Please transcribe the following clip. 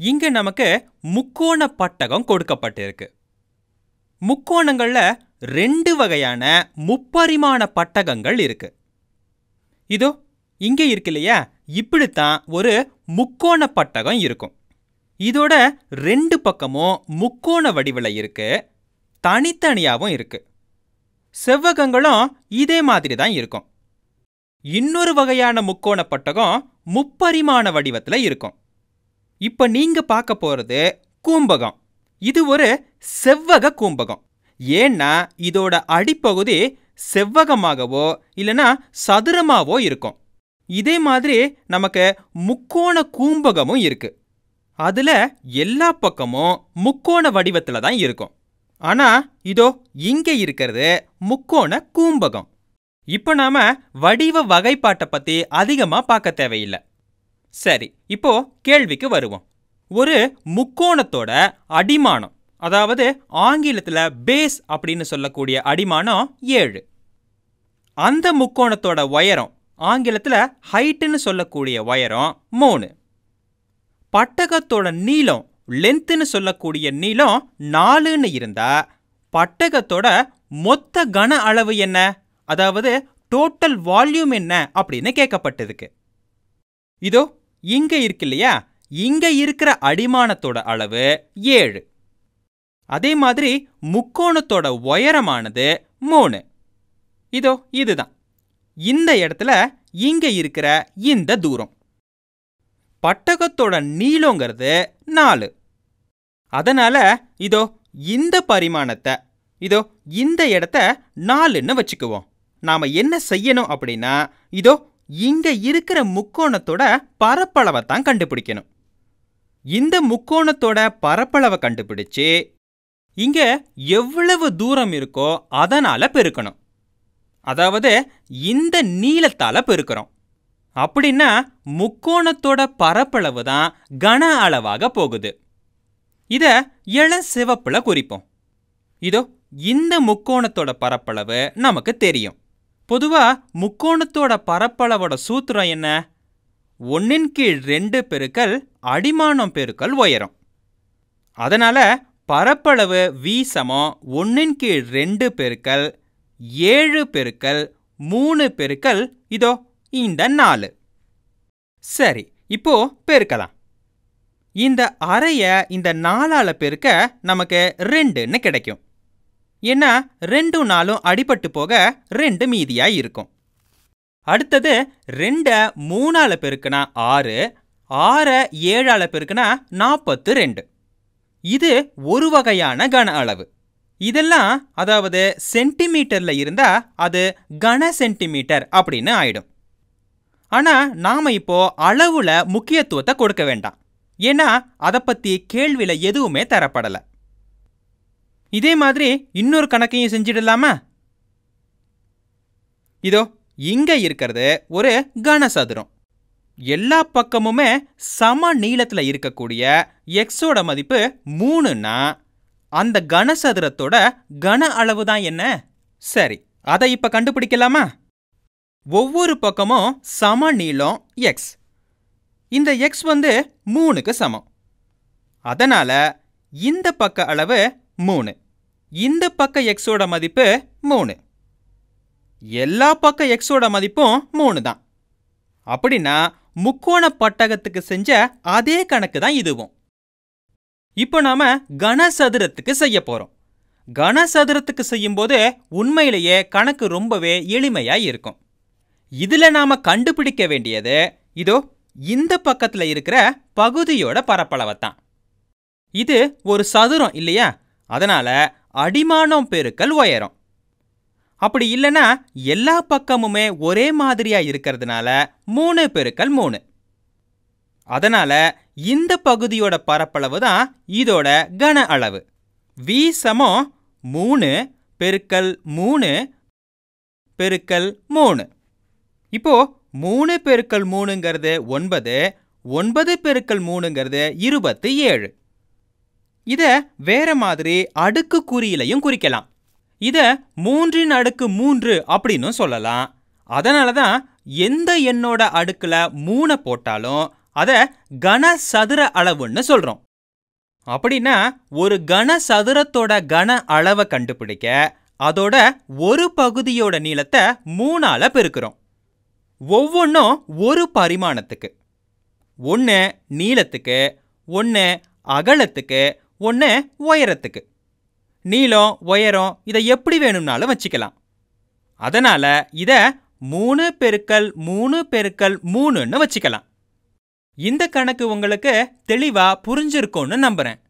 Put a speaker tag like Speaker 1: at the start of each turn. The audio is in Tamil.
Speaker 1: இங்க நமக்கு முக்கோண பட்டகம் கொடுக்கப்பட்டிருக்கு. முக்கோணங்கள்ல ரெண்டு வகையான முப்பரிமாண பட்டகங்கள் இருக்கு. இதோ இங்க இருக்கு இல்லையா? இப்படித்தான் ஒரு முக்கோண பட்டகம் இருக்கும். இதோட ரெண்டு பக்கமும் முக்கோண வடிவில் இருக்கு. தனித்தனியாகவும் இருக்கு. செவ்வகங்களும் இதே மாதிரி தான் இருக்கும். இன்னொரு வகையான முக்கோண பட்டகம் முப்பரிமாண வடிவத்தில் இருக்கும். இப்ப நீங்க பார்க்க போறது கூம்பகம். இது ஒரு செவ்வக கூம்பகம். ஏன்னா இதோட அடிப்பகுதி செவ்வகமாகவோ இல்லனா சதுரமாவோ இருக்கும். இதே மாதிரி நமக்கு முக்கோண கூம்பகமும் இருக்கு. அதுல எல்லா பக்கமும் முக்கோண வடிவத்துல தான் இருக்கும். ஆனா இதோ இங்க இருக்கிறது முக்கோண கூம்பகம். இப்போ நாம வடிவ வகைப்பாட்டை பத்தி அதிகமா பார்க்க தேவையில்லை. சரி இப்போ கேள்விக்கு வருவோம். ஒரு முக்கோணத்தோட அடிமானம் அதாவது ஆங்கிலத்துல பேஸ் அப்படின்னு சொல்லக்கூடிய அடிமானம் ஏழு. அந்த முக்கோணத்தோட உயரம் ஆங்கிலத்துல ஹைட்டுன்னு சொல்லக்கூடிய உயரம் மூணு. பட்டகத்தோட நீளம் லென்த்துன்னு சொல்லக்கூடிய நீளம் நாலுன்னு இருந்தா பட்டகத்தோட மொத்த கன அளவு என்ன? அதாவது டோட்டல் வால்யூம் என்ன? அப்படின்னு கேட்கப்பட்டிருக்கு இதோ இங்க இருக்கு இல்லையா இங்க இருக்கிற அடிமானத்தோட அளவு ஏழு. அதே மாதிரி முக்கோணத்தோட உயரமானது மூணு. இதோ இதுதான். இந்த இடத்துல இங்க இருக்கிற இந்த தூரம். பட்டகத்தோட நீளங்கிறது நாலு. அதனால இதோ இந்த பரிமாணத்தை இதோ இந்த இடத்த நாலுன்னு வச்சுக்குவோம். நாம என்ன செய்யணும் அப்படின்னா இதோ இங்க இருக்கிற முக்கோணத்தோட பரப்பளவை தான் கண்டுபிடிக்கணும். இந்த முக்கோணத்தோட பரப்பளவை கண்டுபிடிச்சு இங்க எவ்வளவு தூரம் இருக்கோ அதனால பெருக்கணும். அதாவது இந்த நீளத்தால பெருக்கிறோம். அப்படின்னா முக்கோணத்தோட பரப்பளவு தான் கன அளவாக போகுது. இத இள சிவப்புல குறிப்போம். இதோ இந்த முக்கோணத்தோட பரப்பளவு நமக்கு தெரியும். பொதுவா முக்கோணத்தோட பரப்பளவோட சூத்திரம் என்ன? ஒன்னின் கீழ் ரெண்டு பெருக்கல் அடிமானம் பெருக்கல் உயரம். அதனால பரப்பளவு வி சமம் ஒன்றின் கீழ் ரெண்டு பெருக்கல் ஏழு பெருக்கல் மூணு பெருக்கல் இதோ இந்த நாலு. சரி இப்போ பெருக்கலாம். இந்த அறைய இந்த நாலால பெருக்க நமக்கு ரெண்டுன்னு கிடைக்கும். ஏன்னா ரெண்டும் நாளும் அடிபட்டு போக ரெண்டு மீதியா இருக்கும். அடுத்தது ரெண்ட மூணால பெருக்குனா ஆறு ஆற ஏழால பெருக்குனா நாற்பத்து ரெண்டு. இது ஒரு வகையான கன அளவு. இதெல்லாம் அதாவது சென்டிமீட்டர்ல இருந்தா அது கன சென்டிமீட்டர் அப்படின்னு ஆயிடும். ஆனா நாம இப்போ அளவுல முக்கியத்துவத்தை கொடுக்க வேண்டாம். ஏன்னா அதை பத்தி கேள்வியில எதுவுமே தரப்படல. இதே மாதிரி இன்னொரு கணக்கையும் செஞ்சிடலாமா? இதோ இங்க இருக்கிறது ஒரு கனசதுரம். எல்லா பக்கமுமே சம நீளத்துல இருக்கக்கூடிய எக்ஸோட மதிப்பு மூணுன்னா அந்த கனசதுரத்தோட கன அளவு தான் என்ன? சரி அதை இப்ப கண்டுபிடிக்கலாமா? ஒவ்வொரு பக்கமும் சம நீளம் எக்ஸ் இந்த எக்ஸ் வந்து மூணுக்கு சமம். அதனால இந்த பக்க அளவு மூணு. இந்த பக்க எக்ஸோட மதிப்பு மூணு. எல்லா பக்க எக்ஸோட மதிப்பும் மூணு தான். அப்படின்னா முக்கோண பட்டகத்துக்கு செஞ்ச அதே கணக்கு தான் இதுவும். இப்போ நாம கனசதுரத்துக்கு செய்ய போறோம். கனசதுரத்துக்கு செய்யும்போது உண்மையிலேயே கணக்கு ரொம்பவே எளிமையா இருக்கும். இதுல நாம கண்டுபிடிக்க வேண்டியது இதோ இந்த பக்கத்துல இருக்கிற பகுதியோட பரப்பளவை தான் இது ஒரு சதுரம் இல்லையா? அதனால அடிமானம் பெருக்கல் உயரம். அப்படி இல்லைன்னா எல்லா பக்கமுமே ஒரே மாதிரியா இருக்கிறதுனால மூணு பெருக்கல் மூணு. அதனால இந்த பகுதியோட பரப்பளவு தான் இதோட கன அளவு. வி சமம் மூணு பெருக்கல் மூணு பெருக்கல் மூணு. இப்போ மூணு பெருக்கல் மூணுங்கிறது ஒன்பது ஒன்பது பெருக்கல் மூணுங்கிறது இருபத்தி ஏழு. இத வேற மாதிரி அடுக்கு குறியிலையும் குறிக்கலாம். இத மூன்றின் அடுக்கு மூன்று அப்படின்னு சொல்லலாம். அதனால தான் எந்த எண்ணோட அடுக்குல மூணை போட்டாலும் அதை கனசதுர அளவுன்னு சொல்றோம். அப்படின்னா ஒரு கன சதுரத்தோட கன அளவை கண்டுபிடிக்க அதோட ஒரு பகுதியோட நீளத்தை மூணால பெருக்கிறோம். ஒவ்வொன்றும் ஒரு பரிமாணத்துக்கு. ஒன்று நீளத்துக்கு ஒன்று அகலத்துக்கு ஒன்று உயரத்துக்கு. நீளம் உயரம் இதை எப்படி வேணும்னாலும் வச்சுக்கலாம். அதனால இதை மூணு பெருக்கல் மூணு பெருக்கல் மூணுன்னு வச்சுக்கலாம். இந்த கணக்கு உங்களுக்கு தெளிவா புரிஞ்சிருக்கும்னு நம்புறேன்.